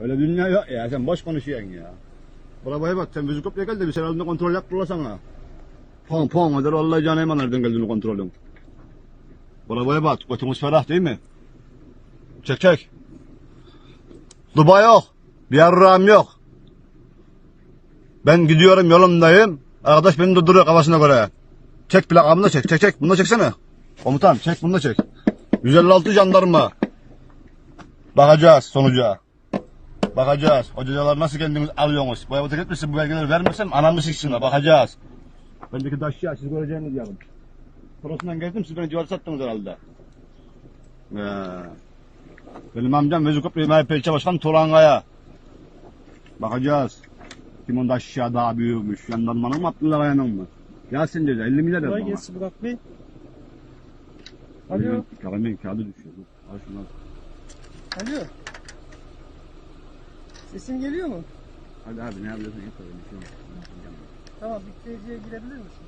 Öyle dünya yok ya sen boş konuşuyorsun ya. Buraya bak sen müzik kopya gel de bir aldığında kontrol yaptırla sana. Pon pon eder vallahi canı hemen nereden geldiğini kontrolün. Buraya bak götümüz ferah değil mi? Çek çek. Duba yok. Bir yarrağım yok. Ben gidiyorum yolumdayım. Arkadaş beni durduruyor kafasına göre. Çek plakamını çek. Çek çek. Bunu da çeksene. Komutan çek bunu da çek. 156 jandarma. Bakacağız sonuca. Bakacağız. Hocalar nasıl kendiniz alıyorsunuz? Bu evde etmişsin bu belgeleri vermezsem anamı siksin ha. Bakacağız. Bendeki daşya siz göreceğiniz yarın. Prosundan geldim siz beni civarı sattınız herhalde. Ee, benim amcam Vezikop İmam Pelçe Başkan Turangaya. Bakacağız. Kim onda aşağı daha büyükmüş. Yandanmanın mı Abdullah Aya'nın mı? Yasin dedi 50 milyar Kolay bana. gelsin Burak Bey. Alo. Karamin kağıdı düşüyor. Al şunu al. Alo. Sesim geliyor mu? Hadi abi ne yapıyorsun? Yap öyle bir şey yok. Tamam, bitiriciye girebilir misin?